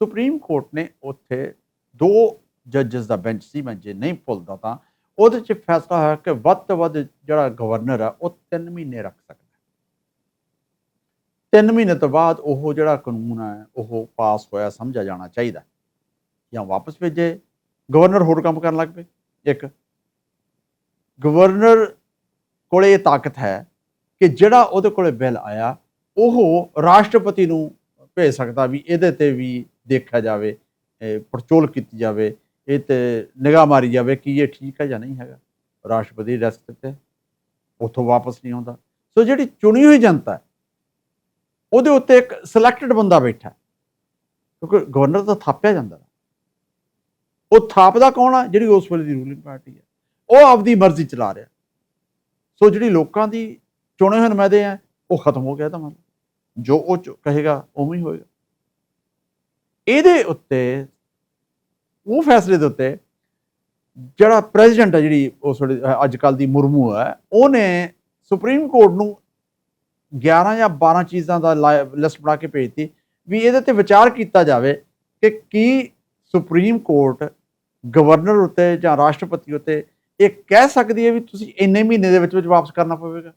Supreme court ਨੇ ਉੱਥੇ ਦੋ ਜੱਜਸ ਦਾ ਬੈਂਚ ਸੀ, ਮੈਂ ਜੇ ਨਹੀਂ ਭੁੱਲਦਾ ਤਾਂ। ਉਹਦੇ 'ਚ ਫੈਸਲਾ ਹੋਇਆ ਕਿ ਵੱਧ ਤੋਂ ਵੱਧ ਜਿਹੜਾ ਗਵਰਨਰ ਆ, ਉਹ 3 ਮਹੀਨੇ ਰੱਖ ਸਕਦਾ ਤਿੰਨ ਮਹੀਨੇ ਤੋਂ ਬਾਅਦ ਉਹ ਜਿਹੜਾ ਕਾਨੂੰਨ ਹੈ, ਉਹ ਪਾਸ ਹੋਇਆ, ਸਮਝਿਆ ਜਾਣਾ ਚਾਹੀਦਾ ਜਾਂ ਵਾਪਸ ਭੇਜੇ। ਗਵਰਨਰ ਹੋਰ ਕੰਮ ਕਰਨ ਲੱਗ ਪਏ। ਇੱਕ ਗਵਰਨਰ ਕੋਲੇ ਇਹ ਤਾਕਤ ਹੈ ਕਿ ਜਿਹੜਾ ਉਹਦੇ ਕੋਲੇ ਬਿੱਲ ਆਇਆ, ਉਹ ਰਾਸ਼ਟਰਪਤੀ ਨੂੰ ਭੇਜ ਸਕਦਾ ਵੀ ਇਹਦੇ ਤੇ ਵੀ ਦੇਖਿਆ ਜਾਵੇ, ਇਹ ਪੜਚੋਲ ਕੀਤੀ ਜਾਵੇ, ਇਹ ਤੇ ਨਿਗਾਹ ਮਾਰੀ ਜਾਵੇ ਕਿ ਇਹ ਠੀਕ ਹੈ ਜਾਂ ਨਹੀਂ ਹੈਗਾ। ਰਾਸ਼ਟਰਪਤੀ ਰੈਸਟ ਤੇ ਉਥੋਂ ਵਾਪਸ ਨਹੀਂ ਆਉਂਦਾ। ਸੋ ਜਿਹੜੀ ਚੁਣੀ ਹੋਈ ਜਨਤਾ ਉਹਦੇ ਉੱਤੇ ਇੱਕ ਸਿਲੈਕਟਡ ਬੰਦਾ ਬੈਠਾ ਕਿਉਂਕਿ ਗਵਰਨਰ ਤਾਂ ਥਾਪਿਆ ਜਾਂਦਾ ਉਹ ਥਾਪਦਾ ਕੌਣ ਆ? ਜਿਹੜੀ ਉਸ ਵੇਲੇ ਦੀ ਰੂਲਿੰਗ ਪਾਰਟੀ ਹੈ। ਉਹ ਆਪਦੀ ਮਰਜ਼ੀ ਚਲਾ ਰਿਹਾ ਸੋ ਜਿਹੜੀ ਲੋਕਾਂ ਦੀ ਚੁਣੇ ਹੋਏ ਨੁਮਾਇਦੇ ਆ, ਉਹ ਖਤਮ ਹੋ ਗਿਆ ਤਾਂ ਮਤਲਬ। ਜੋ ਉਹ ਚ- ਕਹੇਗਾ, ਉਵੇਂ ਹੀ ਹੋਏਗਾ। ਇਹਦੇ ਉੱਤੇ, ਉਹ ਫੈਸਲੇ ਦੇ ਉੱਤੇ ਜਿਹੜਾ ਪ੍ਰੈਜ਼ੀਡੈਂਟ ਹੈ ਜਿਹੜੀ ਉਸ ਅੱਜ ਕੱਲ ਦੀ ਮੁਰਮੂ ਹੈ ਉਹਨੇ ਸੁਪਰੀਮ ਕੋਰਟ ਨੂੰ 11 ਜਾਂ 12 ਚੀਜ਼ਾਂ ਦਾ ਲਿਸਟ ਬਣਾ ਕੇ ਭੇਜਤੀ ਵੀ ਇਹਦੇ ਤੇ ਵਿਚਾਰ ਕੀਤਾ ਜਾਵੇ ਕਿ ਕੀ ਸੁਪਰੀਮ ਕੋਰਟ ਗਵਰਨਰ ਉੱਤੇ ਜਾਂ ਰਾਸ਼ਟਰਪਤੀ ਉੱਤੇ ਇਹ ਕਹਿ ਸਕਦੀ ਹੈ ਵੀ ਤੁਸੀਂ ਇੰਨੇ ਮਹੀਨੇ ਦੇ ਵਿੱਚ ਵਿੱਚ ਵਾਪਸ ਕਰਨਾ ਪਵੇਗਾ?